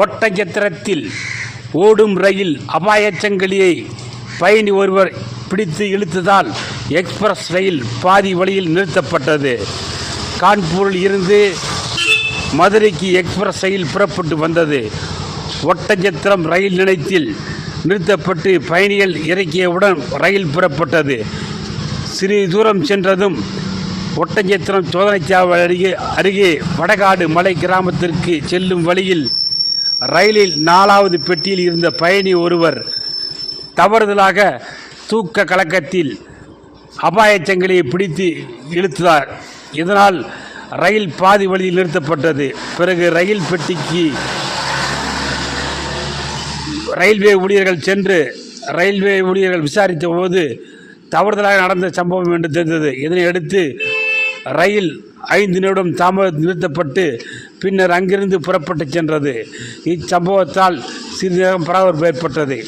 ஒட்டச்சத்திரத்தில் ஓடும் ரயில் அபாயச்சங்கிலியை பயணி ஒருவர் பிடித்து இழுத்ததால் எக்ஸ்பிரஸ் ரயில் பாதி வழியில் நிறுத்தப்பட்டது. கான்பூரில் இருந்து மதுரைக்கு எக்ஸ்பிரஸ் ரயில் புறப்பட்டு வந்தது. ஒட்டச்சத்திரம் ரயில் நிலையத்தில் நிறுத்தப்பட்டு பயணிகள் இறக்கியவுடன் ரயில் புறப்பட்டது. சிறிது தூரம் சென்றதும் ஒட்டஞ்சத்திரம் சோதனைச்சாவடி அருகே அருகே வடகாடு மலை கிராமத்திற்கு செல்லும் வழியில் ரயிலில் நாலாவது பெட்டியில் இருந்த பயணி ஒருவர் தவறுதலாக தூக்க கலக்கத்தில் அபாயச் சங்கிலியை பிடித்து இழுத்தார் இதனால் ரயில் பாதி வழியில் நிறுத்தப்பட்டது. பிறகு ரயில் பெட்டிக்கு ரயில்வே ஊழியர்கள் சென்று ரயில்வே ஊழியர்கள் விசாரித்த போது தவறுதலாக நடந்த சம்பவம் என்று தெரிந்தது. இதனை அடுத்து ரயில் ஐந்து நிமிடம் தாமதம் நிறுத்தப்பட்டு பின்னர் அங்கிருந்து புறப்பட்டு சென்றது. இச்சம்பவத்தால் சிறிது நேரம் பரபரப்பு ஏற்பட்டது.